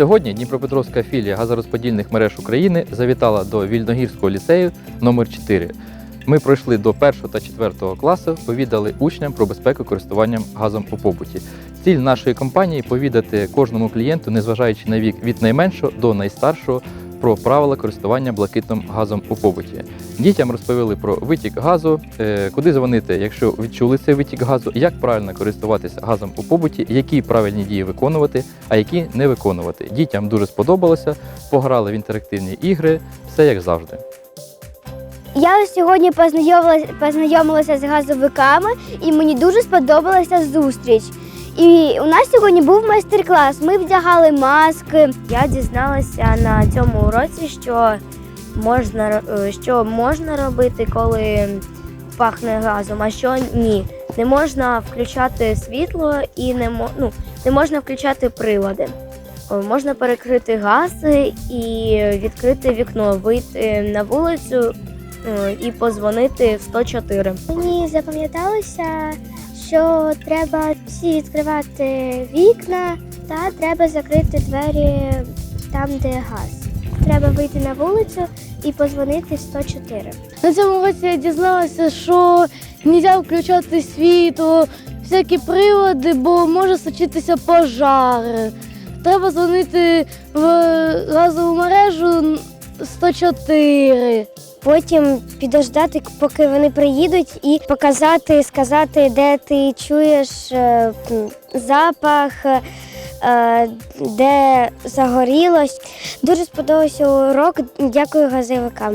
Сьогодні Дніпропетровська філія газорозподільних мереж України завітала до Вільногірського ліцею номер 4 Ми пройшли до 1 та 4 класу, повідали учням про безпеку користуванням газом у побуті. Ціль нашої компанії повідати кожному клієнту, незважаючи на вік від найменшого до найстаршого, про правила користування блакитним газом у побуті. Дітям розповіли про витік газу, е, куди дзвонити, якщо відчули цей витік газу, як правильно користуватися газом у побуті, які правильні дії виконувати, а які не виконувати. Дітям дуже сподобалося, пограли в інтерактивні ігри, все як завжди. Я сьогодні познайомилася, познайомилася з газовиками і мені дуже сподобалася зустріч. І у нас сьогодні був майстер-клас. Ми вдягали маски. Я дізналася на цьому уроці, що можна, е, що можна робити, коли пахне газом, а що ні. Не можна включати світло і не, ну, не можна включати прилади. Можна перекрити газ і відкрити вікно, вийти на вулицю е, і позвонити в 104. Мені запам'яталося, що треба всі відкривати вікна та треба закрити двері там, де газ. Треба вийти на вулицю і позвонити 104. На цьому році я дізналася, що не можна включати світло, всякі прилади, бо може сочитися пожар. Треба дзвонити в газову мережу 104. Потім підождати, поки вони приїдуть, і показати, сказати, де ти чуєш е, запах, е, де загорілось. Дуже сподобався урок. Дякую газовикам.